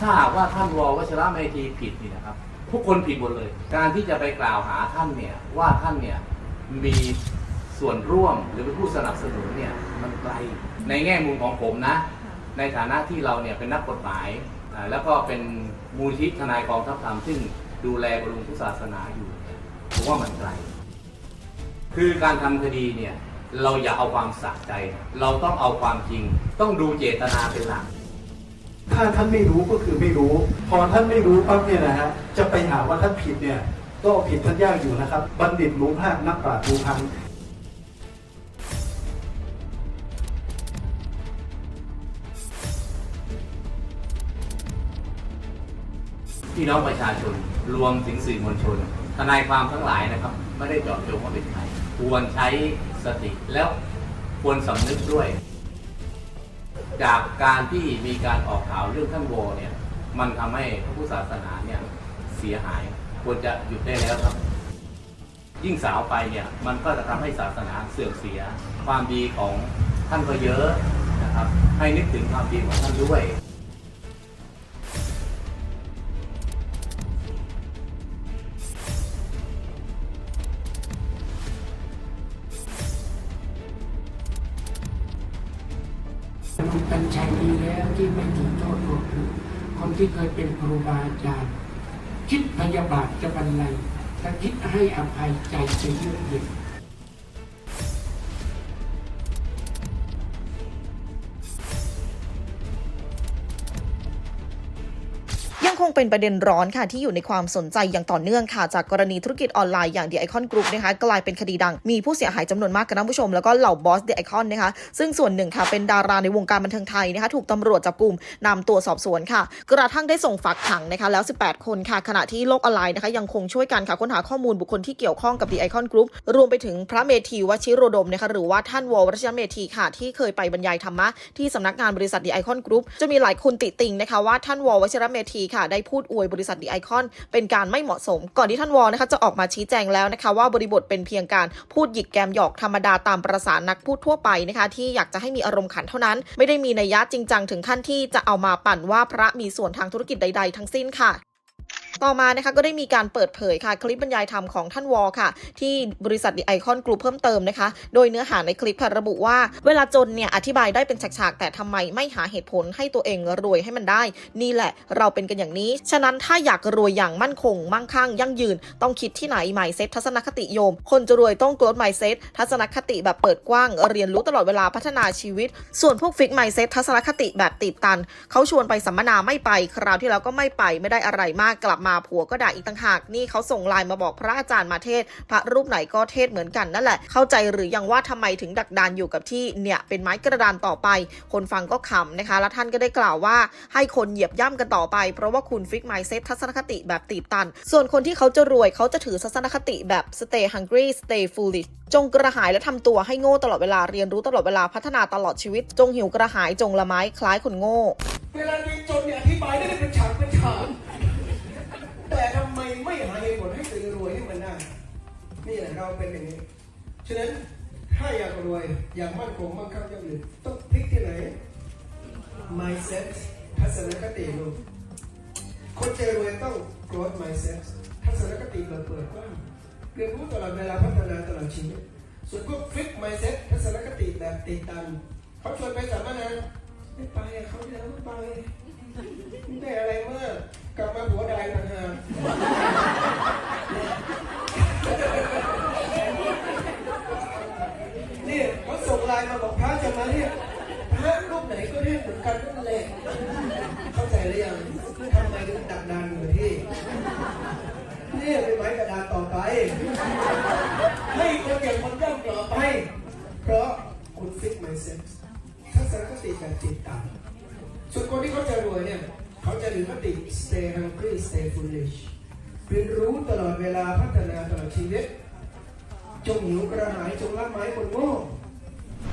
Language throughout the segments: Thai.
ถ้าหากว่าท่านววชระเมธีผิดนี่นะครับ ทุกคนผิดหมดเลย การที่จะไปกล่าวหาท่านเนี่ยว่าท่านเนี่ยมีส่วนร่วมหรือเป็นผู้สนับสนุนเนี่ยมันไกลในแง่มุมของผมนะ ในฐานะที่เราเนี่ยเป็นนักกฎหมายอ่าแล้วก็เป็นมูลที่ทนายกองทัพธรรมซึ่งดูแลบรมพุทธศาสนาอยู่ผมว่ามันไกล คือการทำคดีเนี่ยเราอย่าเอาความสะใจ เราต้องเอาความจริง ต้องดูเจตนาเป็นหลัก ถ้าท่านไม่รู้ก็คือไม่รู้ พอท่านไม่รู้ปั๊บเนี่ยนะฮะจะไปหาว่าท่านผิดเนี่ยก็ผิดท่านยากอยู่นะครับ บัณฑิตรู้ภาคนักปราชญ์รู้พันพี่น้องประชาชนรวมถึงสื่อมวลชน ทนายความทั้งหลายนะครับ ไม่ได้เจาะจงว่าเป็นใครควรใช้สติแล้วควรสำนึกด้วย จากการที่มีการออกข่าวเรื่องท่านโวเนี่ย มันทำให้พระพุทธศาสนาเนี่ยเสียหายควรจะหยุดได้แล้วครับ ยิ่งสาวไปเนี่ยมันก็จะทำให้ศาสนาเสื่อมเสีย ความดีของท่านก็เยอะนะครับ ให้นึกถึงความดีของท่านด้วย ที่เคยเป็นครูบาอาจารย์ คิดพยาบาทจะบรรลัยถ้าคิดให้อภัยใจจะเยือกเย็น งเป็นประเด็นร้อนค่ะที่อยู่ในความสนใจอย่างต่อเนื่องค่ะ จากกรณีธุรกิจออนไลน์อย่าง The Icon Group นะคะกลายเป็นคดีดังมีผู้เสียหายจำนวนมากกันนะผู้ชม แล้วก็เหล่าบอส The Icon นะคะซึ่งส่วนหนึ่งค่ะเป็นดาราในวงการบันเทิงไทยนะคะถูกตำรวจจับกลุ่มนำตัวสอบสวนค่ะ กระทั่งได้ส่งฝากขังนะคะแล้ว 18 คนค่ะ ขณะที่โลกออนไลน์นะคะยังคงช่วยกันค่ะค้นหาข้อมูลบุคคลที่เกี่ยวข้องกับ The Icon Group รวมไปถึงพระเมธีวชิโรดมนะคะหรือว่าท่านววรชเมธีค่ะ ที่เคยไปบรรยายธรรมะที่สำนักงานบริษัท The Icon Group จะมีหลายคนติติงนะคะว่าท่านววชิรเมธีค่ะได้พูดอวยบริษัทดีไอคอนเป็นการไม่เหมาะสม ก่อนที่ท่านวอนะคะจะออกมาชี้แจงแล้วนะคะ ว่าบริบทเป็นเพียงการพูดหยิกแกมหยอกธรรมดาตามประสานักพูดทั่วไปนะคะที่อยากจะให้มีอารมณ์ขันเท่านั้น ไม่ได้มีนัยยะจริงจังถึงขั้นที่จะเอามาปั่นว่าพระมีส่วนทางธุรกิจใด ๆ ทั้งสิ้นค่ะ ต่อมานะคะก็ได้มีการเปิดเผยค่ะคลิปบรรยายธรรมของท่านวอค่ะ ที่บริษัทดีไอคอนกรุ๊ปเพิ่มเติมนะคะ โดยเนื้อหาในคลิปค่ะระบุว่า เวลาจนเนี่ยอธิบายได้เป็นฉากๆแต่ทำไมไม่หาเหตุผลให้ตัวเองรวยให้มันได้ นี่แหละเราเป็นกันอย่างนี้ ฉะนั้นถ้าอยากรวยอย่างมั่นคง มั่งคั่ง ยั่งยืน ต้องคิดที่ไหนหมายเซตทัศนคติโยม คนจะรวยต้อง growth mindset ทัศนคติแบบเปิดกว้าง เรียนรู้ตลอดเวลาพัฒนาชีวิต ส่วนพวกฟิก mindset ทัศนคติแบบติดตัน เขาชวนไปสัมมนาไม่ไป คราวที่แล้วก็ไม่ไปไม่ได้อะไรมากกลับมาผัวก็ด่าอีกต่างหากนี่เขาส่งไลน์มาบอกพระอาจารย์มาเทศ พระรูปไหนก็เทศเหมือนกันนั่นแหละ เข้าใจหรือยังว่าทำไมถึงดักดานอยู่กับที่เนี่ยเป็นไม้กระดานต่อไป คนฟังก็ขำนะคะ แล้วท่านก็ได้กล่าวว่าให้คนเหยียบย่ำกันต่อไป เพราะว่าคุณฟิก mindset ทัศนคติแบบติดตัน ส่วนคนที่เขาจะรวยเขาจะถือทัศนคติแบบ stay hungry stay foolish จงกระหายและทำตัวให้โง่ตลอดเวลาเรียนรู้ตลอดเวลาพัฒนาตลอดชีวิต จงหิวกระหายจงละไม้คล้ายคนโง่ เวลาตัวเองจนเนี่ยอธิบายได้เป็นฉากเป็นฉาก แต่ทำไมไม่หาเหตุผลให้ตัวเองรวยให้มันได้ นี่แหละเราเป็นอย่างนี้ ฉะนั้นถ้าอยากรวยอยากมั่นคงมั่งคั่งยั่งยืนต้องพลิกที่ไหน mindset ทัศนคติลูกคนจะรวยต้อง growth mindset ทัศนคติเปิดเปิดกว้างเรียนรู้ตลอดเวลาพัฒนาตลอดชีวิตส่วนพวก fix mindset ทัศนคติแบบติดตันเขาชวนไปสัมมนาไม่ไปเขาเดียวไม่ไป ได้อะไรเมื่อกลับมาหัวใดต่างหากนี่เขาส่งไลน์มาบอกพระจะมาเนี่ยพระรูปไหนก็เรียกเหมือนกันนั่นแหละเข้าใจหรือยังทำไมถึงดักดานอยู่ที่นี่เป็นไม้กระดานต่อไป ให้คนอย่างคนย่ำต่อไป เพราะคุณฟิกไมเซ็ตทัศนคติแบบติดตาม ส่วนคนที่เขาจะรวยเนี่ยเขาจะถือคติ stay hungry stay foolish เรียนรู้ตลอดเวลาพัฒนาตลอดชีวิต จงหิวกระหายจงละไม้คนโง่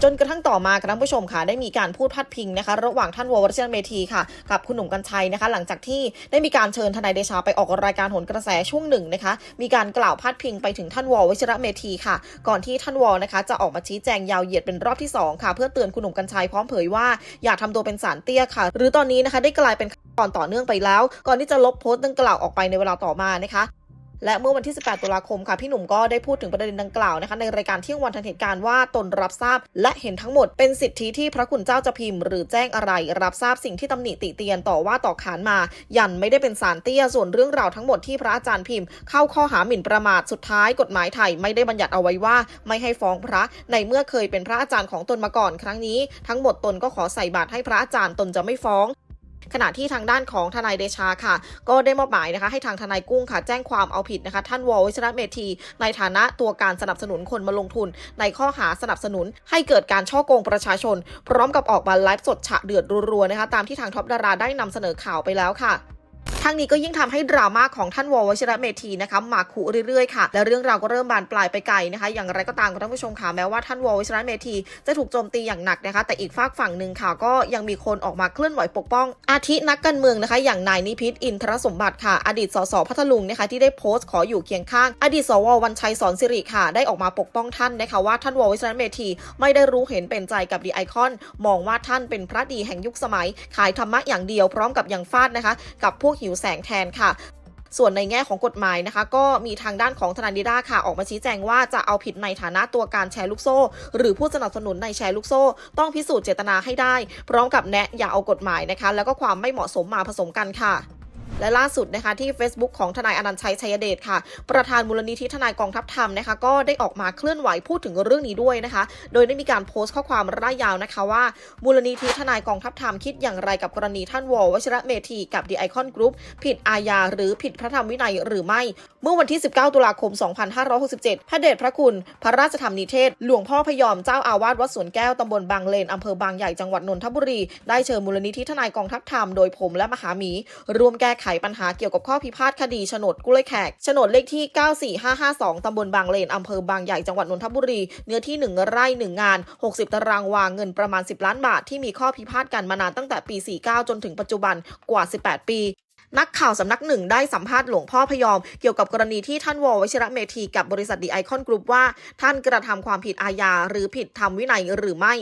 จนกระทั่งต่อมาค่ะท่านผู้ชมค่ะได้มีการพูดพัดพิงนะคะระหว่างท่านวอวรัชนเมธีค่ะกับคุณหนุ่มกัญชัยนะคะ หลังจากที่ได้มีการเชิญทนายเดชาไปออกรายการโหนกระแสช่วงหนึ่งนะคะ มีการกล่าวพาดพิงไปถึงท่านวอวชิระเมธีค่ะ ก่อนที่ท่านวอนะคะ จะออกมาชี้แจงยาวเหยียดเป็นรอบที่สองค่ะ เพื่อเตือนคุณหนุ่มกัญชัยพร้อมเผยว่าอย่าทำตัวเป็นสารเตี้ยค่ะ หรือตอนนี้นะคะได้กลายเป็นตอนต่อเนื่องไปแล้ว ก่อนที่จะลบโพสต์ดังกล่าวออกไปในเวลาต่อมานะคะ และเมื่อวันที่ 18 ตุลาคมค่ะพี่หนุ่มก็ได้พูดถึงประเด็นดังกล่าวนะคะในรายการเที่ยงวันทันเหตุการณ์ว่าตนรับทราบ และเห็นทั้งหมดเป็นสิทธิที่พระคุณเจ้าจะพิมพ์ หรือแจ้งอะไรรับทราบสิ่งที่ตำหนิติเตียนต่อว่าต่อขานมา ยันไม่ได้เป็นสารเตี้ยส่วนเรื่องราวทั้งหมดที่พระอาจารย์พิมพ์เข้าข้อหาหมิ่นประมาทสุดท้ายกฎหมายไทยไม่ได้บัญญัติเอาไว้ว่า ไม่ให้ฟ้องพระในเมื่อเคยเป็นพระอาจารย์ของตนมาก่อนครั้งนี้ ทั้งหมดตนก็ขอใส่บาตรให้พระอาจารย์ตนจะไม่ฟ้อง ขณะที่ทางด้านของทนายเดชาค่ะ ก็ได้มอบหมายนะคะให้ทางทนายกุ้งค่ะ แจ้งความเอาผิดนะคะ ท่านวอลวิชรเมธี ในฐานะตัวการสนับสนุนคนมาลงทุน ในข้อหาสนับสนุน ให้เกิดการช่อโกงประชาชน พร้อมกับออกมาไลฟ์สดฉะเดือดรัวๆนะคะ ตามที่ทางท็อปดาราได้นำเสนอข่าวไปแล้วค่ะ ทั้งนี้ก็ยิ่งทำให้ดราม่าของท่านวอวชิระเมธีนะคะหมากขุเรื่อยๆค่ะ และเรื่องราวก็เริ่มบานปลายไปไกลนะคะ อย่างไรก็ตามคุณท่านผู้ชมค่ะแม้ว่าท่านวอวชิระเมธีจะถูกโจมตีอย่างหนักนะคะ แต่อีกฝากฝั่งหนึ่งค่ะก็ยังมีคนออกมาเคลื่อนไหวปกป้อง อาทินักการเมืองนะคะ อย่างนายนิพิษอินทรสมบัติค่ะ อดีตสสพัทลุงนะคะที่ได้โพสต์ขออยู่เคียงข้าง อดีตสววันชัยสอนสิริค่ะ ได้ออกมาปกป้องท่านนะคะว่าท่านวอวชิระเมธีไม่ได้รู้เห็นเป็นใจกับดีไอคอน มองว่าท่านเป็นพระดีแห่งยุคสมัย ขายธรรมะอย่างเดียวพร้อมกับยังฟาดนะคะ กับพวกหิวแสงแทนค่ะส่วนในแง่ของกฎหมายนะคะ ก็มีทางด้านของธนานิดาค่ะ ออกมาชี้แจงว่าจะเอาผิดในฐานะตัวการแชร์ลูกโซ่ หรือผู้สนับสนุนในแชร์ลูกโซ่ ต้องพิสูจน์เจตนาให้ได้ พร้อมกับแนะอย่าเอากฎหมายนะคะ แล้วก็ความไม่เหมาะสมมาผสมกันค่ะ และล่าสุดนะคะที่ Facebook ของทนายอนันต์ชัยชัยเดชค่ะ ประธานมูลนิธิทนายกองทัพธรรมนะคะก็ได้ออกมาเคลื่อนไหวพูดถึงเรื่องนี้ด้วยนะคะ โดยได้มีการโพสต์ข้อความร่ายยาวนะคะว่า มูลนิธิทนายกองทัพธรรมคิดอย่างไรกับกรณีท่านวอลวชิระเมธีกับดีไอคอนกรุ๊ปผิดอาญาหรือผิดพระธรรมวินัยหรือไม่ เมื่อวันที่ 19 ตุลาคม 2567 พระเดชพระคุณ พระราชธรรมนิเทศ หลวงพ่อพยอมเจ้าอาวาสวัดสวนแก้วตำบลบางเลนอำเภอบางใหญ่จังหวัดนนทบุรีได้เชิญมูลนิธิทนายกองทัพธรรมโดยผมและมหาหมีรวมแก้ไขปัญหาเกี่ยวกับข้อพิพาทคดีโฉนดกล้วยแขกโฉนดเลขที่ 94552 ตำบลบางเลน อำเภอบางใหญ่ จังหวัดนนทบุรี เนื้อที่ 1 ไร่ 1 งาน 60 ตารางวา เงินประมาณ 10 ล้านบาท ที่มีข้อพิพาทกันมานานตั้งแต่ปี 49 จนถึงปัจจุบันกว่า 18 ปีนักข่าวสำนักหนึ่งได้สัมภาษณ์หลวงพ่อพยอม เกี่ยวกับกรณีที่ท่านววชิระเมธีกับบริษัทดีไอคอนกรุ๊ปว่า ท่านกระทำความผิดอาญาหรือผิดธรรมวินัยหรือไม่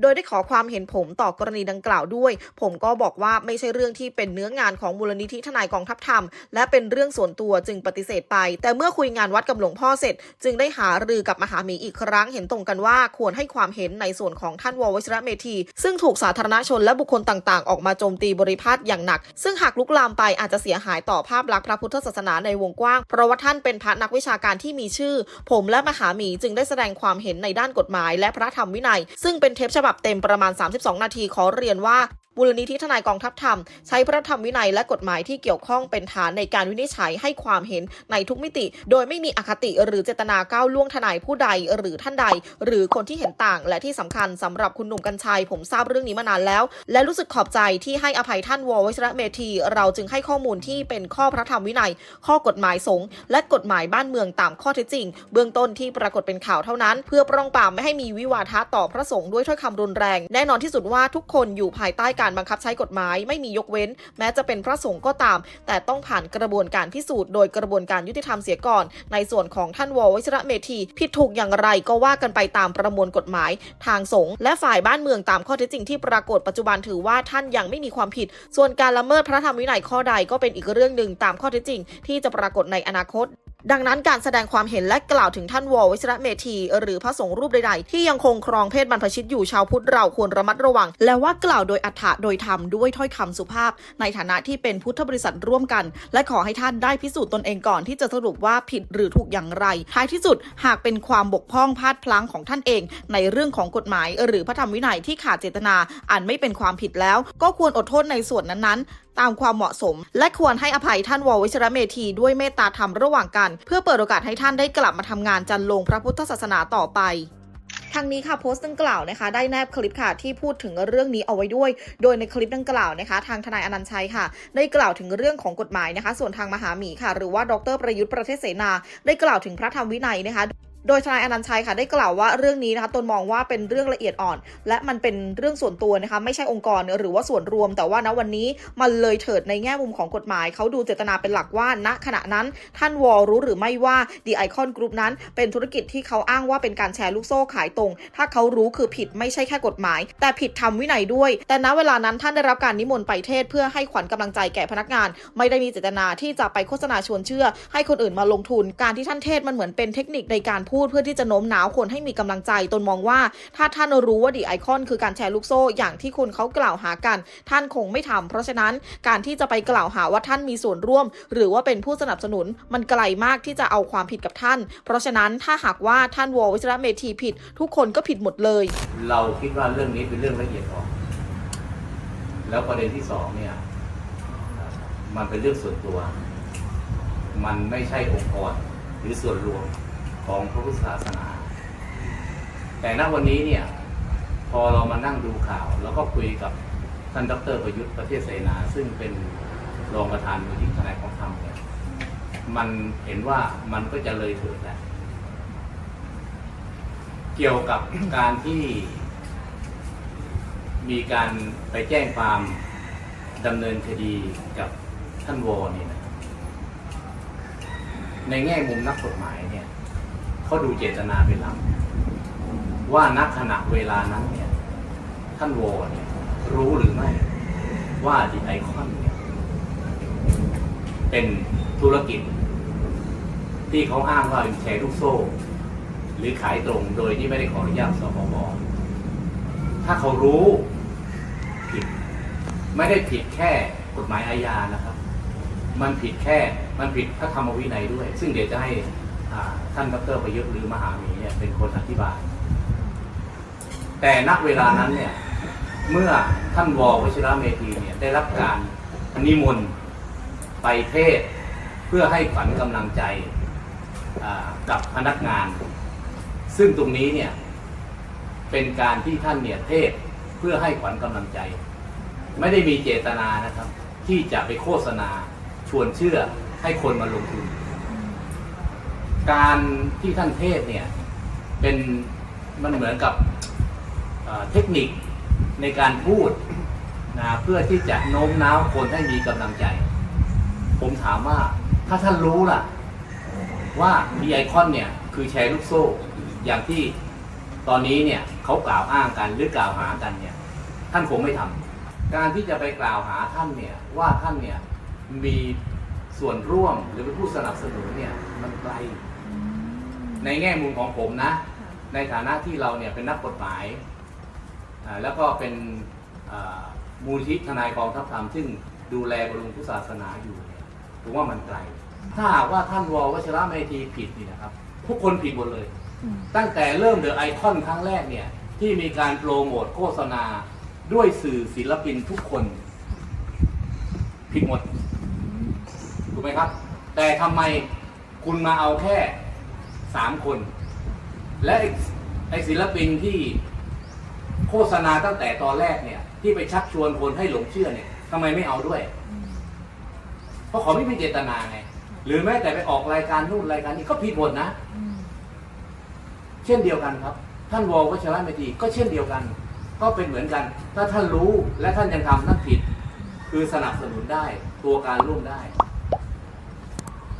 โดยได้ขอความเห็นผมต่อกรณีดังกล่าวด้วย ผมก็บอกว่าไม่ใช่เรื่องที่เป็นเนื้องานของมูลนิธิทนายกองทัพธรรม และเป็นเรื่องส่วนตัวจึงปฏิเสธไป แต่เมื่อคุยงานวัดกับหลวงพ่อเสร็จ จึงได้หารือกับมหาหมีอีกครั้งเห็นตรงกันว่าควรให้ความเห็นในส่วนของท่านววชิระเมธี ซึ่งถูกสาธารณชนและบุคคลต่างๆ ออกมาโจมตีบริพาทอย่างหนัก ซึ่งหากลุกลามไปอาจจะเสียหายต่อภาพลักษณ์พระพุทธศาสนาในวงกว้าง เพราะว่าท่านเป็นพระนักวิชาการที่มีชื่อ ผมและมหาหมีจึงได้แสดงความเห็นในด้านกฎหมาย และพระธรรมวินัย ซึ่งเป็นเทปฉบับับเต็มประมาณ 32 นาทีขอเรียนว่า มูลนิธิทนายกองทัพธรรม ใช้พระธรรมวินัยและกฎหมายที่เกี่ยวข้องเป็นฐานในการวินิจฉัยให้ความเห็นในทุกมิติ โดยไม่มีอคติหรือเจตนาก้าวล่วงทนายผู้ใดหรือท่านใด หรือคนที่เห็นต่าง และที่สำคัญสำหรับคุณหนุ่มกัญชัย ผมทราบเรื่องนี้มานานแล้ว และรู้สึกขอบใจที่ให้อภัยท่านววชระเมธี เราจึงให้ข้อมูลที่เป็นข้อพระธรรมวินัย ข้อกฎหมายสงฆ์และกฎหมายบ้านเมืองตามข้อเท็จจริง เบื้องต้นที่ปรากฏเป็นข่าวเท่านั้น เพื่อปรองปรามไม่ให้มีวิวาทะต่อพระสงฆ์ด้วยถ้อยคำรุนแรง แน่นอนที่สุดว่าทุกคนอยู่ภายใต้การบังคับใช้กฎหมายไม่มียกเว้น แม้จะเป็นพระสงฆ์ก็ตาม แต่ต้องผ่านกระบวนการพิสูจน์โดยกระบวนการยุติธรรมเสียก่อน ในส่วนของท่านววชระเมธีผิดถูกอย่างไรก็ว่ากันไปตามประมวลกฎหมาย ทางสงฆ์และฝ่ายบ้านเมืองตามข้อเท็จจริงที่ปรากฏปัจจุบันถือว่าท่านยังไม่มีความผิด ส่วนการละเมิดพระธรรมวินัยข้อใดก็เป็นอีกเรื่องหนึ่งตามข้อเท็จจริง ที่จะปรากฏในอนาคตดังนั้นการแสดงความเห็นและกล่าวถึงท่านวอลวิชระเมธี หรือพระสงฆ์รูปใดๆ ที่ยังคงครองเพศบรรพชิตอยู่ชาวพุทธเราควรระมัดระวัง และว่ากล่าวโดยอัฏฐะโดยธรรมด้วยถ้อยคำสุภาพ ในฐานะที่เป็นพุทธบริษัทร่วมกัน และขอให้ท่านได้พิสูจน์ตนเองก่อนที่จะสรุปว่าผิดหรือถูกอย่างไร ท้ายที่สุดหากเป็นความบกพร่องพลาดพลั้งของท่านเอง ในเรื่องของกฎหมาย หรือพระธรรมวินัยที่ขาดเจตนาอันไม่เป็นความผิดแล้ว ก็ควรอดโทษในส่วนนั้นๆ ตามความเหมาะสม และควรให้อภัยท่านววิชรเมธีด้วยเมตตาธรรมระหว่างกัน เพื่อเปิดโอกาสให้ท่านได้กลับมาทำงานจันลงพระพุทธศาสนาต่อไปทางนี้ค่ะโพสต์ดังกล่าวนะคะ ได้แนบคลิปค่ะที่พูดถึงเรื่องนี้เอาไว้ด้วย โดยในคลิปดังกล่าวนะคะ ทางทนายอนันชัยค่ะ ได้กล่าวถึงเรื่องของกฎหมายนะคะ ส่วนทางมหาหมีค่ะ หรือว่าดรประยุทธ์ประเทศเสนา ได้กล่าวถึงพระธรรมวินัยนะคะ โดยทนายอนันต์ชัยค่ะได้กล่าวว่าเรื่องนี้นะคะตนมองว่าเป็นเรื่องละเอียดอ่อน และมันเป็นเรื่องส่วนตัวนะคะไม่ใช่องค์กรหรือว่าส่วนรวม แต่ว่าณวันนี้มันเลยเถิดในแง่มุมของกฎหมาย เขาดูเจตนาเป็นหลักว่าณขณะนั้น ท่านวอรู้หรือไม่ว่า The Icon Group นั้น เป็นธุรกิจที่เขาอ้างว่าเป็นการแชร์ลูกโซ่ขายตรง ถ้าเขารู้คือผิดไม่ใช่แค่กฎหมาย แต่ผิดทำวินัยด้วย แต่ณเวลานั้นท่านได้รับการนิมนต์ไปเทศ เพื่อให้ขวัญกำลังใจแก่พนักงาน ไม่ได้มีเจตนาที่จะไปโฆษณาชวนเชื่อ ให้คนอื่นมาลงทุน การที่ท่านเทศมันเหมือนเป็นเทคนิคในการพูดเพื่อที่จะโน้มน้าวคนให้มีกำลังใจตนมองว่า ถ้าท่านรู้ว่าดีไอคอนคือการแชร์ลูกโซ่อย่างที่คนเขากล่าวหากัน ท่านคงไม่ทำเพราะฉะนั้นการที่จะไปกล่าวหาว่าท่านมีส่วนร่วม หรือว่าเป็นผู้สนับสนุนมันไกลมากที่จะเอาความผิดกับท่าน เพราะฉะนั้นถ้าหากว่าท่านวอวิชระเมธีผิด ทุกคนก็ผิดหมดเลย เราคิดว่าเรื่องนี้เป็นเรื่องละเอียดอ่อนแล้วประเด็นที่สองเนี่ยมันเป็นเรื่องส่วนตัว มันไม่ใช่องค์กรหรือส่วนรวม ของพระพุทธศาสนา แต่ณวันนี้เนี่ย พอเรามานั่งดูข่าว แล้วก็คุยกับท่านดรประยุทธ์ประเทศเสนา ซึ่งเป็นรองประธานมูลที่ทนายของธรรมเนี่ยมันเห็นว่ามันก็จะเลยเถิดแล้วเกี่ยวกับการที่มีการไปแจ้งความดำเนินคดีกับท่านวอเนี่ยนะในแง่มุมนักกฎหมายเนี่ย เขาดูเจตนาเป็นหลักว่านักขณะเวลานั้นเนี่ย ท่านวอเนี่ยรู้หรือไม่ ว่าดีไอคอนเนี่ยเป็นธุรกิจ ที่เขาอ้างว่าเป็นแชร์ลูกโซ่ หรือขายตรงโดยที่ไม่ได้ขออนุญาตสคบถ้าเขารู้ผิด ไม่ได้ผิดแค่กฎหมายอาญานะครับ มันผิดแค่มันผิดพระธรรมวินัยด้วย ซึ่งเดี๋ยวจะให้ ท่านดรประยุทธ์หรือมหาหมีเนี่ยเป็นคนอธิบาย แต่ณเวลานั้นเนี่ยเมื่อท่านววชิระเมธีเนี่ยได้รับการนิมนต์ไปเทศเพื่อให้ขวัญกำลังใจกับพนักงาน ซึ่งตรงนี้เนี่ยเป็นการที่ท่านเนี่ยเทศเพื่อให้ขวัญกำลังใจ ไม่ได้มีเจตนานะครับ ที่จะไปโฆษณาชวนเชื่อให้คนมาลงทุน การที่ท่านเทศเนี่ยเป็นมันเหมือนกับเทคนิคในการพูดนะเพื่อที่จะโน้มน้าวคนให้มีกำลังใจ ผมถามว่าถ้าท่านรู้ล่ะ ว่าดีไอคอนเนี่ยคือแชร์ลูกโซ่ อย่างที่ตอนนี้เนี่ยเขากล่าวอ้างกันหรือกล่าวหากันเนี่ย ท่านคงไม่ทำการที่จะไปกล่าวหาท่านเนี่ยว่าท่านเนี่ยมีส่วนร่วมหรือเป็นผู้สนับสนุนเนี่ยมันไกล ในแง่มุมของผมนะ ในฐานะที่เราเนี่ยเป็นนักกฎหมาย แล้วก็เป็นมูลทิศทนายกองทัพธรรม ซึ่งดูแลบรมพุทธศาสนาอยู่เนี่ยผมว่ามันไกล ถ้าหากว่าท่านววชระเมธีผิดนี่นะครับ ทุกคนผิดหมดเลย ตั้งแต่เริ่มเดอะไอคอนครั้งแรกเนี่ยที่มีการโปรโมทโฆษณาด้วยสื่อศิลปินทุกคน ผิดหมด ถูกไหมครับ แต่ทำไมคุณมาเอาแค่ สามคน และไอศิลปินที่โฆษณาตั้งแต่ตอนแรกเนี่ย ที่ไปชักชวนคนให้หลงเชื่อเนี่ยทำไมไม่เอาด้วย เพราะเขาไม่มีเจตนาไงหรือแม้แต่ไปออกรายการนู่นรายการนี้ก็ผิดหมดนะ เช่นเดียวกันครับ ท่านวอลวัชระเมธีก็เช่นเดียวกัน ก็เป็นเหมือนกัน ถ้าท่านรู้และท่านยังทำนั่นผิด คือสนับสนุนได้ตัวการร่วมได้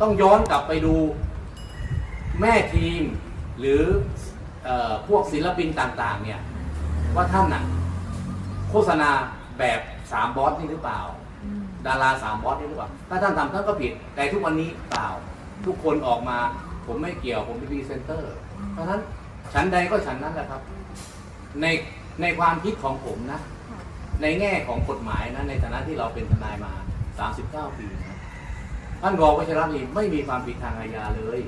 ต้องย้อนกลับไปดู แม่ทีมหรือเออพวกศิลปินต่างๆเนี่ยว่าท่านน่ะโฆษณาแบบสามบอสนี่หรือเปล่า ดาราสามบอสนี่หรือเปล่า ถ้าท่านทำท่านก็ผิด แต่ทุกวันนี้เปล่า ทุกคนออกมาผมไม่เกี่ยวผมเป็นพรีเซนเตอร์ เพราะฉะนั้นฉันใดก็ฉันนั้นแหละครับ ในในความคิดของผมนะ ในแง่ของกฎหมายนะ ในฐานะที่เราเป็นทนายมา 39 ปีนะท่านรองวัชรนีไม่มีความผิดทางอาญาเลย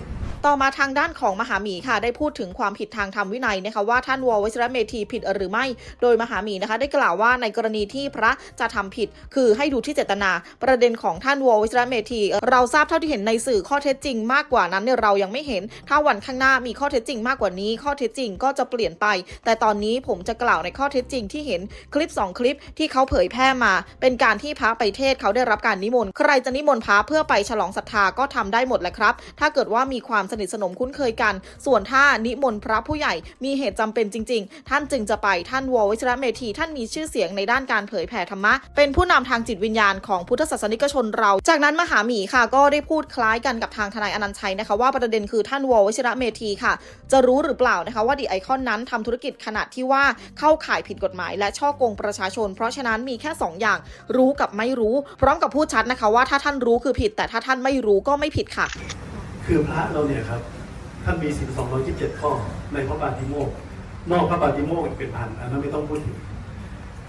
ต่อมาทางด้านของมหาหมีค่ะ ได้พูดถึงความผิดทางธรรมวินัยนะคะว่าท่านวอลวิชรเมธีผิดหรือไม่ โดยมหาหมีนะคะ ได้กล่าวว่าในกรณีที่พระจะทำผิด คือให้ดูที่เจตนา ประเด็นของท่านวอลวิชรเมธีเราทราบเท่าที่เห็นในสื่อข้อเท็จจริง มากกว่านั้นเนี่ยเรายังไม่เห็น ถ้าวันข้างหน้ามีข้อเท็จจริงมากกว่านี้ ข้อเท็จจริงก็จะเปลี่ยนไป แต่ตอนนี้ผมจะกล่าวในข้อเท็จจริงที่เห็นคลิป 2 คลิปที่เขาเผยแพร่มา เป็นการที่พระไปเทศเขาได้รับการนิมนต์ใครจะนิมนต์พระเพื่อไปฉลองศรัทธาก็ทำได้หมดแหละครับ ถ้าเกิดว่ามีความสนิทสนมคุ้นเคยกัน ส่วนถ้านิมนต์พระผู้ใหญ่มีเหตุจำเป็นจริง ๆ ท่านจึงจะไปท่านววชิระเมธีท่านมีชื่อเสียงในด้านการเผยแผ่ธรรมะ เป็นผู้นำทางจิตวิญญาณของพุทธศาสนิกชนเรา จากนั้นมหาหมีค่ะก็ได้พูดคล้ายกันกับทางทนายอนันชัยนะคะ ว่าประเด็นคือท่านววชิระเมธีค่ะ จะรู้หรือเปล่านะคะว่าดีไอคอนนั้นทำธุรกิจขนาดที่ว่าเข้าข่ายผิดกฎหมาย และช่อโกงประชาชน เพราะฉะนั้นมีแค่ 2 อย่าง รู้กับไม่รู้ พร้อมกับพูดชัดนะคะว่าถ้าท่านรู้คือผิด แต่ถ้าท่านไม่รู้ก็ไม่ผิดค่ะ คือพระเราเนี่ยครับท่านมีศีล227ข้อ ในพระปาติโมกข์นอกพระปาติโมกข์อีกเป็นพันอันนั้นไม่ต้องพูดถึง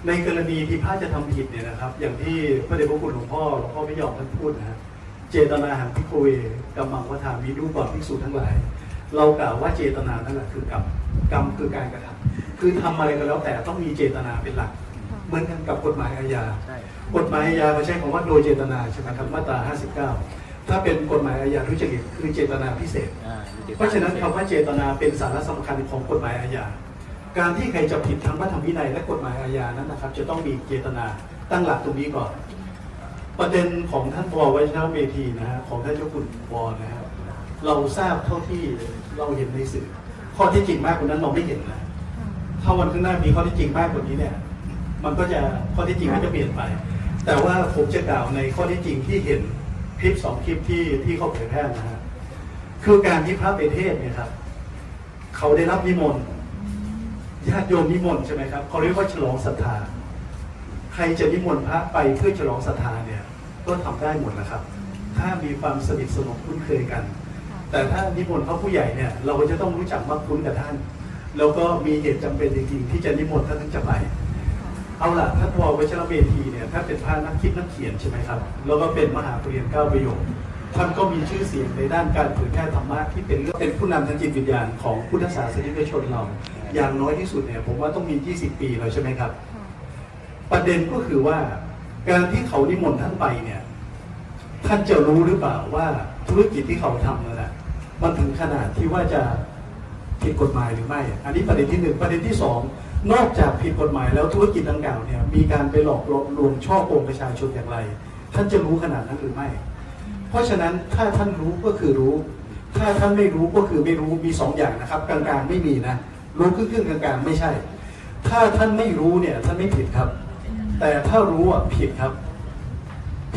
ในกรณีที่พระจะทำผิดเนี่ยนะครับ อย่างที่พระเดชพระคุณหลวงพ่อหลวงพ่อไม่ยอมท่านพูดนะฮะเจตนาหังพิโกเวกัมมังวทามีดูก่อนภิกษุทั้งหลาย เรากล่าวว่าเจตนานั่นแหละคือกรรมกรรมคือการกระทำคือทำอะไรก็แล้วแต่ต้องมีเจตนาเป็นหลัก เหมือนกันกับกฎหมายอาญาใช่กฎหมายอาญาเขาใช้คำว่าโดยเจตนาใช่ไหมครับมาตรา 59 ถ้าเป็นกฎหมายอาญาทุจริตคือเจตนาพิเศษ อ่าเพราะฉะนั้นคำว่าเจตนาเป็นสาระสำคัญของกฎหมายอาญา การที่ใครจะผิดทั้งพระธรรมวินัยและกฎหมายอาญานั้นนะครับ จะต้องมีเจตนาตั้งหลักตรงนี้ก่อน ประเด็นของท่านวไวชนะเมธีนะฮะของท่านเจ้าคุณวนะครับเราทราบเท่าที่เราเห็นในสื่อ ข้อที่จริงมากกว่านั้นเราไม่เห็นนะถ้าวันข้างหน้ามีข้อที่จริงมากกว่านี้เนี่ย มันก็จะข้อที่จริงก็จะเปลี่ยนไป แต่ว่าผมจะกล่าวในข้อที่จริงที่เห็น คลิปสองคลิปที่ที่เขาเผยแพร่นะฮะคือการที่พระไปเทศน์เนี่ยครับ เขาได้รับนิมนต์ญาติโยมนิมนต์ใช่ไหมครับเขาเรียกว่าฉลองศรัทธาใครจะนิมนต์พระไปเพื่อฉลองศรัทธาเนี่ยก็ทำได้หมดนะครับ ถ้ามีความสนิทสนมคุ้นเคยกัน แต่ถ้านิมนต์พระผู้ใหญ่เนี่ยเราก็จะต้องรู้จักมักคุ้นกับท่าน แล้วก็มีเหตุจำเป็นจริงๆที่จะนิมนต์ท่านถึงจะไป เอาล่ะท่านววชรเมธีเนี่ยถ้านเป็นพระนักคิดนักเขียนใช่ไหมครับ แล้วก็เป็นมหาปรริญญาเก้าประโยคท่านก็มีชื่อเสียงในด้านการเผยแพร่ธรรมะที่เป็นเรื่องเป็นผู้นำทางจิตวิญญาณของพุทธศาสนิกชนเรา อย่างน้อยที่สุดเนี่ยผมว่าต้องมี 20 ปีแล้วใช่ไหมครับ ประเด็นก็คือว่าการที่เขานิมนต์ท่านไปเนี่ยท่านจะรู้หรือเปล่าว่าธุรกิจที่เขาทำนั่นแหละมันถึงขนาดที่ว่าจะผิดกฎหมายหรือไม่ อันนี้ประเด็นที่หนึ่งประเด็นที่สอง นอกจากผิดกฎหมายแล้วธุรกิจดังกล่าวเนี่ยมีการไปหลอกลวงลวงช่อโกงประชาชนอย่างไร ท่านจะรู้ขนาดนั้นหรือไม่ เพราะฉะนั้นถ้าท่านรู้ก็คือรู้ ถ้าท่านไม่รู้ก็คือไม่รู้มีสองอย่างนะครับ กลางๆไม่มีนะรู้ครึ่งๆกลางๆไม่ใช่ ถ้าท่านไม่รู้เนี่ยท่านไม่ผิดครับ แต่ถ้ารู้อะผิดครับ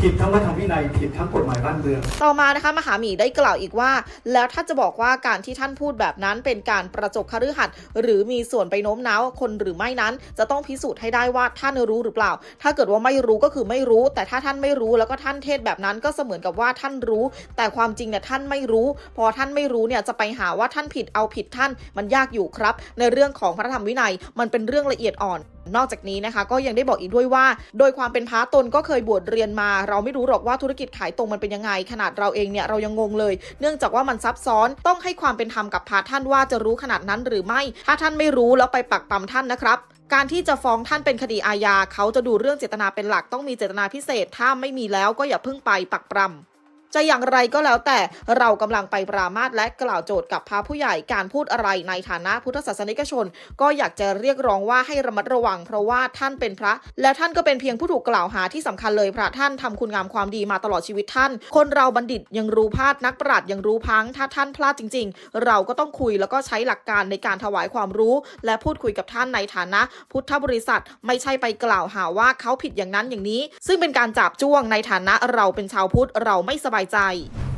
ผิดทั้งพระธรรมวินัยผิดทั้งกฎหมายบ้านเมือง ต่อมานะคะมหาหมีได้กล่าวอีกว่า แล้วถ้าจะบอกว่าการที่ท่านพูดแบบนั้นเป็นการประจบคฤหัสถ์หรือมีส่วนไปโน้มน้าวคนหรือไม่นั้น จะต้องพิสูจน์ให้ได้ว่าท่านรู้หรือเปล่า ถ้าเกิดว่าไม่รู้ก็คือไม่รู้ แต่ถ้าท่านไม่รู้แล้วก็ท่านเทศแบบนั้นก็เสมือนกับว่าท่านรู้ แต่ความจริงเนี่ยท่านไม่รู้ พอท่านไม่รู้เนี่ยจะไปหาว่าท่านผิดเอาผิดท่านมันยากอยู่ครับ ในเรื่องของพระธรรมวินัยมันเป็นเรื่องละเอียดอ่อน นอกจากนี้นะคะก็ยังได้บอกอีกด้วยว่า โดยความเป็นพระตนก็เคยบวชเรียนมาเราไม่รู้หรอกว่าธุรกิจขายตรงมันเป็นยังไง ขนาดเราเองเนี่ยเรายังงงเลย เนื่องจากว่ามันซับซ้อนต้องให้ความเป็นธรรมกับพาท่านว่าจะรู้ขนาดนั้นหรือไม่ ถ้าท่านไม่รู้แล้วไปปักปั๊มท่านนะครับการที่จะฟ้องท่านเป็นคดีอาญาเขาจะดูเรื่องเจตนาเป็นหลักต้องมีเจตนาพิเศษ ถ้าไม่มีแล้วก็อย่าเพิ่งไปปักปรำ จะอย่างไรก็แล้วแต่เรากำลังไปปรามาสและกล่าวโจทย์กับพระผู้ใหญ่การพูดอะไรในฐานะพุทธศาสนิกชน ก็อยากจะเรียกร้องว่าให้ระมัดระวัง เพราะว่าท่านเป็นพระ และท่านก็เป็นเพียงผู้ถูกกล่าวหาที่สำคัญเลยพระท่านทำคุณงามความดีมาตลอดชีวิตท่าน คนเราบัณฑิตยังรู้พลาดนักปราชญ์ยังรู้พัง ถ้าท่านพลาดจริง ๆ เราก็ต้องคุยแล้วก็ใช้หลักการในการถวายความรู้ และพูดคุยกับท่านในฐานะ พุทธบริษัท ไม่ใช่ไปกล่าวหาว่าเขาผิดอย่างนั้นอย่างนี้ ซึ่งเป็นการจับจ้วงในฐานะเราเป็นชาวพุทธเราไม่สบายใจ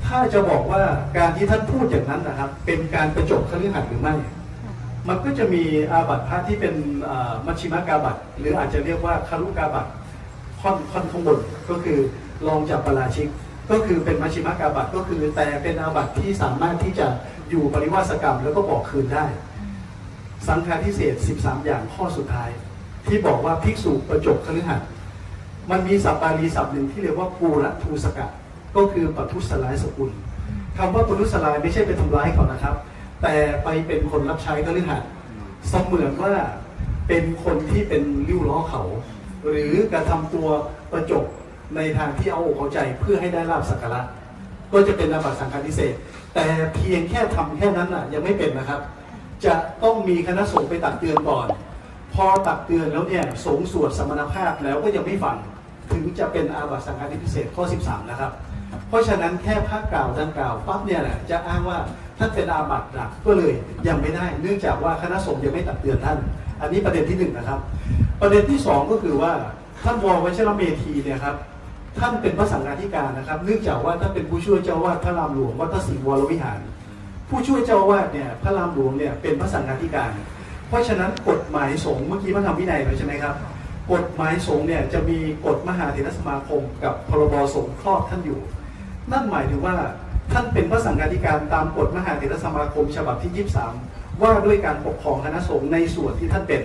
ถ้าจะบอกว่าการที่ท่านพูดอย่างนั้นนะครับ เป็นการประจบคฤหัสถ์หรือไม่ มันก็จะมีอาบัติพระที่เป็นมัชชิมกาบัตหรืออาจจะเรียกว่าคารุกาบัตค่อนค่อนข้างบนก็คือรองจากปาราชิกก็คือเป็นมัชชิมกาบัตก็คือแต่เป็นอาบัติที่สามารถที่จะอยู่ปริวาสกรรมแล้วก็บอกคืนได้ สังฆาทิเศษ 13 อย่างข้อสุดท้าย ที่บอกว่าภิกษุประจบคฤหัสถ์มันมีสัพปารีศัพท์หนึ่งที่เรียกว่าปูรัทูสกะ ก็คือปัทุสลายสกุลคำว่าปัทุสลายไม่ใช่ไปทำร้ายเขานะครับ แต่ไปเป็นคนรับใช้คฤหัสถ์เสมือนว่าเป็นคนที่เป็นริ้วล้อเขา หรือกระทำตัวประจบในทางที่เอาอกเอาใจเพื่อให้ได้ลาบสักการะก็จะเป็นอาบัติสังฆาทิเศษแต่เพียงแค่ทำแค่นั้นน่ะยังไม่เป็นนะครับ จะต้องมีคณะสงฆ์ไปตักเตือนก่อน พอตักเตือนแล้วเนี่ยสงสวดสมณภาพแล้วก็ยังไม่ฟังถึงจะเป็นอาบัติสังฆาทิพิเศษข้อ 13 นะครับ เพราะฉะนั้นแค่ภาคกล่าวดังกล่าวปั๊บเนี่ยแหละจะอ้างว่าท่านเป็นอาบัติหนักก็เลยยังไม่ได้ เนื่องจากว่าคณะสงฆ์ยังไม่ตักเตือนท่าน อันนี้ประเด็นที่หนึ่งนะครับ ประเด็นที่สองก็คือว่าท่านววชิรเมธีเนี่ยครับท่านเป็นพระสังฆาธิการนะครับ เนื่องจากว่าท่านเป็นผู้ช่วยเจ้าวาดพระรามหลวงวัดศรีวรวิหาร ผู้ช่วยเจ้าวาดเนี่ยพระรามหลวงเนี่ยเป็นพระสังฆาธิการ เพราะฉะนั้นกฎหมายสงฆ์เมื่อกี้พระธรรมวินัยเราใช่ไหมครับกฎหมายสงฆ์เนี่ยจะมีกฎมหาเถรสมาคม กับพรบสงฆ์ครอบท่านอยู่ นั่นหมายถึงว่าท่านเป็นพระสังฆาธิการตามกฎมหาเถรสมาคมฉบับที่ 23 ว่าด้วยการปกครองคณะสงฆ์ในส่วนที่ท่านเป็น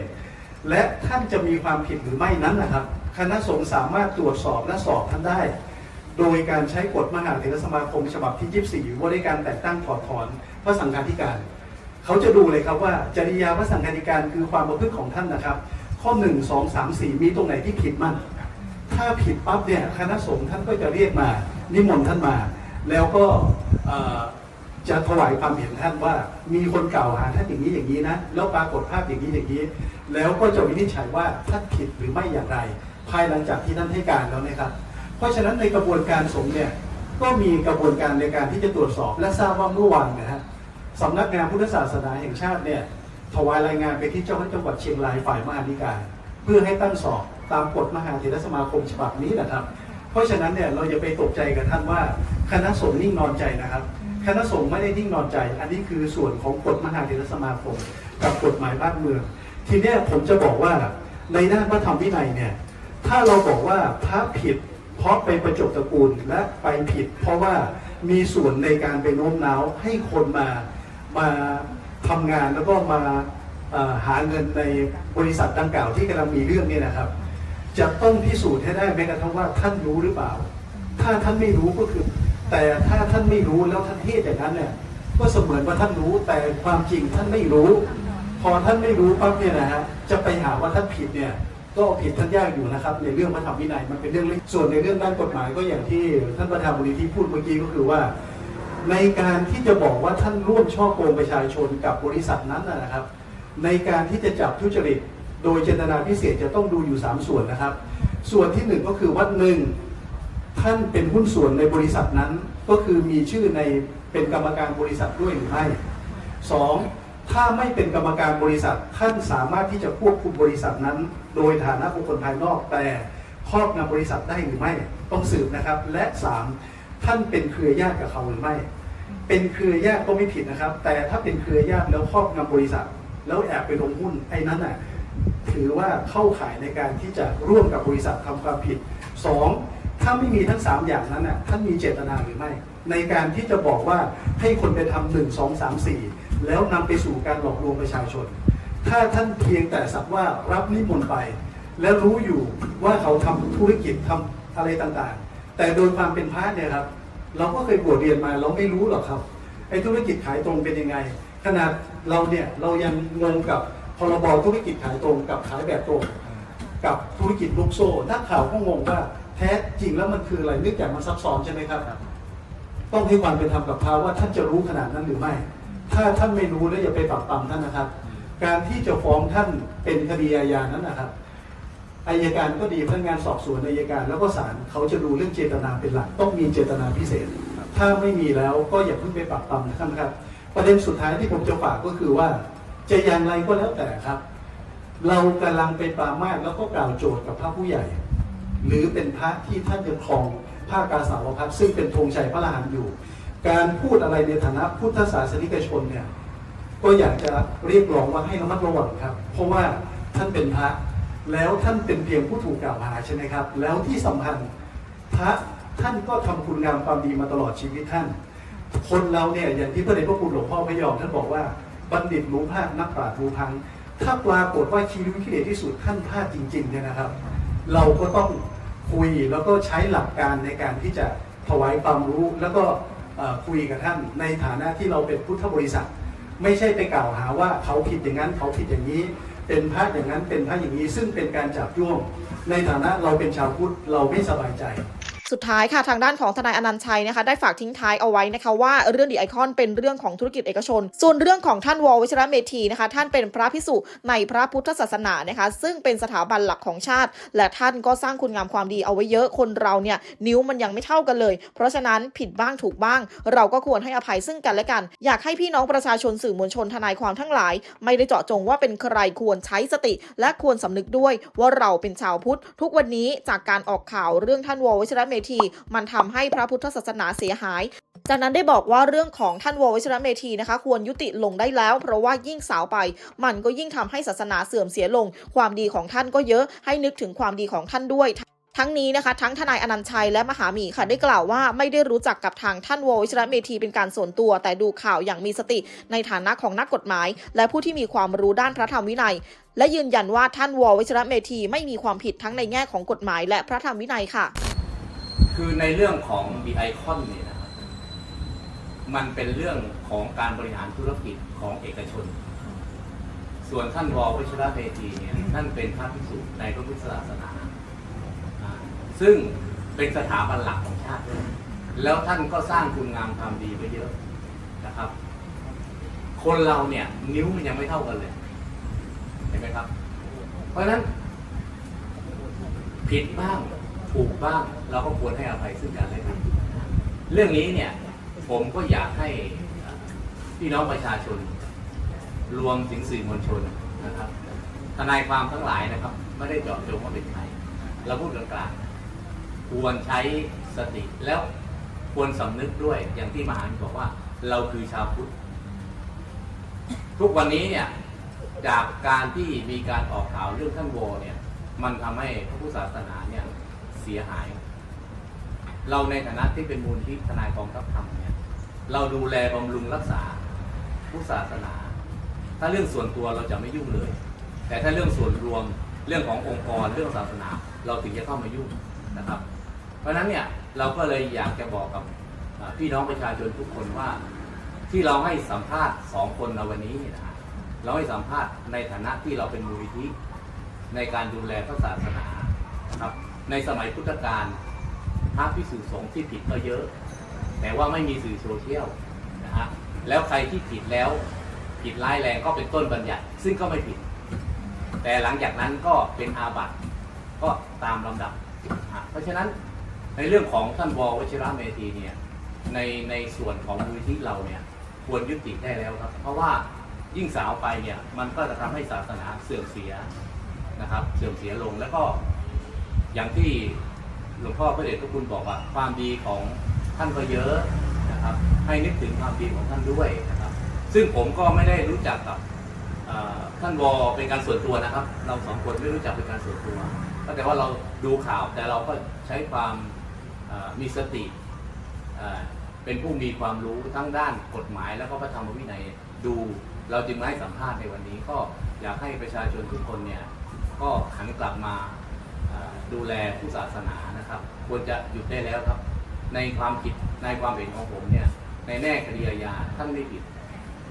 และท่านจะมีความผิดหรือไม่นั้นนะครับ คณะสงฆ์สามารถตรวจสอบและสอบท่านได้ โดยการใช้กฎมหาเถรสมาคม ฉบับที่ 24 ว่าด้วยการแต่งตั้งถอดถอนพระสังฆาธิการ เขาจะดูเลยครับว่าจริยาพระสังฆาธิการคือความประพฤติของท่านนะครับ ข้อ 1 2 3 4 มีตรงไหนที่ผิดมั่งถ้าผิดปั๊บเนี่ยคณะสงฆ์ท่านก็จะเรียกมานิมนต์ท่านมา แล้วก็จะถวายความเห็นท่านว่า มีคนกล่าวหาท่านอย่างนี้อย่างนี้นะแล้วปรากฏภาพอย่างนี้อย่างนี้ แล้วก็จะวินิจฉัยว่าท่านผิดหรือไม่อย่างไร ภายหลังจากที่ท่านให้การแล้วนะครับ เพราะฉะนั้นในกระบวนการสงเนี่ยก็มีกระบวนการในการที่จะตรวจสอบ และทราบว่าเมื่อวานนะฮะสำนักงานพุทธศาสนาแห่งชาติเนี่ยถวายรายงานไปที่เจ้าคณะจังหวัดเชียงรายฝ่ายมหาธิการ เพื่อให้ตั้งสอบตามกฎมหาเถรสมาคมฉบับนี้นะครับ เพราะฉะนั้นเนี่ยเราอย่าไปตกใจกับท่านว่าคณะสงฆ์นิ่งนอนใจนะครับ คณะสงฆ์ไม่ได้นิ่งนอนใจ อันนี้คือส่วนของกฎมหาเถรสมาคม กับกฎหมายบ้านเมือง ทีเนี้ยผมจะบอกว่าในด้านพระธรรมวินัยเนี่ยถ้าเราบอกว่าพระผิด เพราะไปประจบตระกูลและไปผิด เพราะว่ามีส่วนในการไปโน้มน้าวให้คนมามาทำงานแล้วก็มาเอ่อหาเงินในบริษัทดังกล่าวที่กำลังมีเรื่องเนี่ยนะครับ จะต้องพิสูจน์ให้ได้แม้กระทั่งว่าท่านรู้หรือเปล่า ถ้าท่านไม่รู้ก็คือ แต่ถ้าท่านไม่รู้แล้วท่านเทศอย่างนั้นเนี่ยก็เสมือนว่าท่านรู้แต่ความจริงท่านไม่รู้ พอท่านไม่รู้ปั๊บเนี่ยนะฮะจะไปหาว่าท่านผิดเนี่ยก็ผิดท่านยากอยู่นะครับ ในเรื่องพระธรรมวินัยมันเป็นเรื่องเล็กส่วนในเรื่องด้านกฎหมายก็อย่างที่ท่านประธานบุริที่พูดเมื่อกี้ก็คือว่า ในการที่จะบอกว่าท่านร่วมช่อโกงประชาชนกับบริษัทนั้นนะนะครับ ในการที่จะจับทุจริต โดยเจตนาพิเศษจะต้องดูอยู่ 3 ส่วนนะครับ ส่วนที่หนึ่งก็คือว่าหนึ่งท่านเป็นหุ้นส่วนในบริษัทนั้น ก็คือมีชื่อในเป็นกรรมการบริษัทด้วยหรือไม่สองถ้าไม่เป็นกรรมการบริษัทท่านสามารถที่จะควบคุมบริษัทนั้น โดยฐานะบุคคลภายนอกแต่ครอบงำบริษัทได้หรือไม่ต้องสืบนะครับ และสามท่านเป็นเครือญาติกับเขาหรือไม่ เป็นเครือญาติก็ไม่ผิดนะครับ แต่ถ้าเป็นเครือญาติแล้วครอบงำบริษัท แล้วแอบไปลงหุ้นไอ้นั้นน่ะ ถือว่าเข้าข่ายในการที่จะร่วมกับบริษัททำความผิดสองถ้าไม่มีทั้งสามอย่างนั้นน่ะท่านมีเจตนาหรือไม่ ในการที่จะบอกว่าให้คนไปทำหนึ่งสองสามสี่แล้วนำไปสู่การหลอกลวงประชาชน ถ้าท่านเพียงแต่สักว่ารับนิมนต์ไป และรู้อยู่ว่าเขาทำธุรกิจทำอะไรต่างๆ แต่โดยความเป็นพระเนี่ยครับ เราก็เคยบวชเรียนมาเราไม่รู้หรอกครับไอ้ธุรกิจขายตรงเป็นยังไง ขนาดเราเนี่ยเรายังงงกับ รบธุรกิจขายตรงกับขายแบบตรง กับธุรกิจลูกโซ่ นักข่าวก็งงว่าแท้จริงแล้วมันคืออะไรเนื่องจากมันซับซ้อนใช่ไหมครับ ต้องให้ความเป็นธรรมกับพระว่าท่านจะรู้ขนาดนั้นหรือไม่ ถ้าท่านไม่รู้แล้วอย่าไปปรับปรามท่านนะครับ การที่จะฟ้องท่านเป็นคดีอาญานั้นนะครับอายการก็ดีพนักงานสอบสวนอายการ แล้วก็ศาลเขาจะดูเรื่องเจตนาเป็นหลัก ต้องมีเจตนาพิเศษ ถ้าไม่มีแล้วก็อย่าเพิ่งไปปรับปรามนะครับ ประเด็นสุดท้ายที่ผมจะฝากก็คือว่า จะอย่างไรก็แล้วแต่ครับ เรากำลังไปปรามาสแล้วก็กล่าวโจทย์กับพระผู้ใหญ่ หรือเป็นพระที่ท่านยังครองผ้ากาสาวพัดซึ่งเป็นธงชัยพระลานอยู่ การพูดอะไรในฐานะพุทธศาสนิกชนเนี่ยก็อยากจะเรียกร้องว่าให้ระมัดระวังครับ เพราะว่าท่านเป็นพระแล้วท่านเป็นเพียงผู้ถูกกล่าวหาใช่ไหมครับ แล้วที่สำคัญพระท่านก็ทำคุณงามความดีมาตลอดชีวิตท่าน คนเราเนี่ยอย่างที่พระเดชพระคุณหลวงพ่อพยอมท่านบอกว่า บัณฑิตรู้ภาคนักปราชญ์รู้พัง ถ้าปรากฏว่าชีวิตที่เดที่สุดท่านพลาดจริงๆเนี่ยนะครับ เราก็ต้องคุยแล้วก็ใช้หลักการในการที่จะถวายความรู้แล้วก็คุยกับท่านในฐานะที่เราเป็นพุทธบริษัท ไม่ใช่ไปกล่าวหาว่าเขาผิดอย่างนั้นเขาผิดอย่างนี้ เป็นพระอย่างนั้นเป็นพระอย่างนี้ ซึ่งเป็นการจับย่วงในฐานะเราเป็นชาวพุทธเราไม่สบายใจ สุดท้ายค่ะทางด้านของทนายอนันชัยนะคะได้ฝากทิ้งท้ายเอาไว้นะคะว่าเรื่องดีไอคอนเป็นเรื่องของธุรกิจเอกชน ส่วนเรื่องของท่านวอวิชระเมธีนะคะท่านเป็นพระพิสุในพระพุทธศาสนานะคะซึ่งเป็นสถาบันหลักของชาติ และท่านก็สร้างคุณงามความดีเอาไว้เยอะคนเราเนี่ยนิ้วมันยังไม่เท่ากันเลย เพราะฉะนั้นผิดบ้างถูกบ้าง เราก็ควรให้อภัยซึ่งกันและกัน อยากให้พี่น้องประชาชนสื่อมวลชนทนายความทั้งหลาย ไม่ได้เจาะจงว่าเป็นใครควรใช้สติ และควรสำนึกด้วยว่าเราเป็นชาวพุทธ ทุกวันนี้จากการออกข่าวเรื่องท่านวอวิชระเมธี มันทำให้พระพุทธศาสนาเสียหาย จากนั้นได้บอกว่าเรื่องของท่านววชระเมธีนะคะ ควรยุติลงได้แล้ว เพราะว่ายิ่งสาวไป มันก็ยิ่งทำให้ศาสนาเสื่อมเสียลง ความดีของท่านก็เยอะให้นึกถึงความดีของท่านด้วยทั้งนี้นะคะทั้งทนายอนันชัยและมหาหมีค่ะได้กล่าวว่าไม่ได้รู้จักกับทางท่านววิชระเมธีเป็นการส่วนตัว แต่ดูข่าวอย่างมีสติในฐานะของนักกฎหมาย และผู้ที่มีความรู้ด้านพระธรรมวินัย และยืนยันว่าท่านววิชระเมธีไม่มีความผิดทั้งในแง่ของกฎหมายและพระธรรมวินัยค่ะ คือในเรื่องของดีไอคอนเนี่ยนะครับ มันเป็นเรื่องของการบริหารธุรกิจของเอกชน ส่วนท่านวอวิชระเมธีเนี่ยท่านเป็นพระภิกษุในพระพุทธศาสนาอ่าซึ่งเป็นสถาบันหลักของชาติด้วยแล้วท่านก็สร้างคุณงามความดีไปเยอะนะครับ คนเราเนี่ย นิ้วมันยังไม่เท่ากันเลย เห็นไหมครับ เพราะฉะนั้น ผิดบ้าง ถูกบ้างเราก็ควรให้อภัยซึ่งกันและกันเรื่องนี้เนี่ยผมก็อยากให้พี่น้องประชาชน รวมถึงสื่อมวลชนนะครับทนายความทั้งหลายนะครับ ไม่ได้เจาะจงว่าเป็นใครเราพูดกลางๆควรใช้สติแล้วควรสำนึกด้วยอย่างที่มหาวิทยาลัยบอกว่า เราคือชาวพุทธทุกวันนี้เนี่ยจากการที่มีการออกข่าวเรื่องท่านโวเนี่ย มันทำให้พระพุทธศาสนาเนี่ย เสียหาย เราในฐานะที่เป็นมูลที่ทนายกองทัพธรรมเนี่ย เราดูแลบำรุงรักษาพุทธศาสนา ถ้าเรื่องส่วนตัวเราจะไม่ยุ่งเลย แต่ถ้าเรื่องส่วนรวมเรื่องขององค์กรเรื่องศาสนา เราถึงจะเข้ามายุ่งนะครับ เพราะฉะนั้นเนี่ยเราก็เลยอยากจะบอกกับพี่น้องประชาชนทุกคนว่าที่เราให้สัมภาษณ์สองคนในวันนี้เนี่ยนะฮะเราให้สัมภาษณ์ในฐานะที่เราเป็นมูลนิธิในการดูแลพระศาสนา ในสมัยพุทธกาลพระพิสุสงฆ์ที่ผิดก็เยอะ แต่ว่าไม่มีสื่อโซเชียลนะฮะแล้วใครที่ผิดแล้วผิดร้ายแรงก็เป็นต้นบัญญัติ ซึ่งก็ไม่ผิด แต่หลังจากนั้นก็เป็นอาบัติก็ตามลำดับ เพราะฉะนั้นในเรื่องของท่านววชิระเมธีเนี่ยในในส่วนของมูลที่เราเนี่ยควรยุติได้แล้วครับ เพราะว่ายิ่งสาวไปเนี่ยมันก็จะทำให้ศาสนาเสื่อมเสียนะครับ เสื่อมเสียลงแล้วก็ อย่างที่หลวงพ่อพระเดชพระคุณบอกว่าความดีของท่านก็เยอะนะครับ ให้นึกถึงความดีของท่านด้วยนะครับ ซึ่งผมก็ไม่ได้รู้จักกับท่านวอเป็นการส่วนตัวนะครับ เราสองคนไม่รู้จักเป็นการส่วนตัวก็แต่ว่าเราดูข่าวแต่เราก็ใช้ความมีสติเป็นผู้มีความรู้ทั้งด้านกฎหมายแล้วก็พระธรรมวินัยดูเราจึงมาให้สัมภาษณ์ในวันนี้ก็อยากให้ประชาชนทุกคนเนี่ยก็หันกลับมา ดูแลผู้ศาสนานะครับ ควรจะหยุดได้แล้วครับ ในความผิดในความเห็นของผมเนี่ย ในแน่คดีอาญาท่านไม่ผิด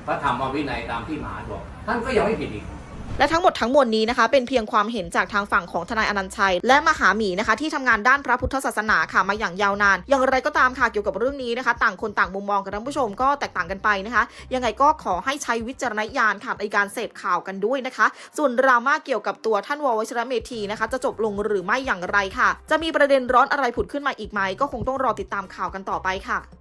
พระธรรมวินัยตามที่มหาบอกท่านก็ยังไม่ผิดอีก และทั้งหมดทั้งมวลนี้นะคะ เป็นเพียงความเห็นจากทางฝั่งของทนายอนันต์ชัย และมหาหมีนะคะ ที่ทำงานด้านพระพุทธศาสนาค่ะมาอย่างยาวนาน อย่างไรก็ตามค่ะเกี่ยวกับเรื่องนี้นะคะ ต่างคนต่างมุมมองกันท่านผู้ชมก็แตกต่างกันไปนะคะ ยังไงก็ขอให้ใช้วิจารณญาณค่ะในการเสพข่าวกันด้วยนะคะ ส่วนดราม่าเกี่ยวกับตัวท่านววชิระเมธีนะคะ จะจบลงหรือไม่อย่างไรค่ะ จะมีประเด็นร้อนอะไรผุดขึ้นมาอีกไหมก็คงต้องรอติดตามข่าวกันต่อไปค่ะ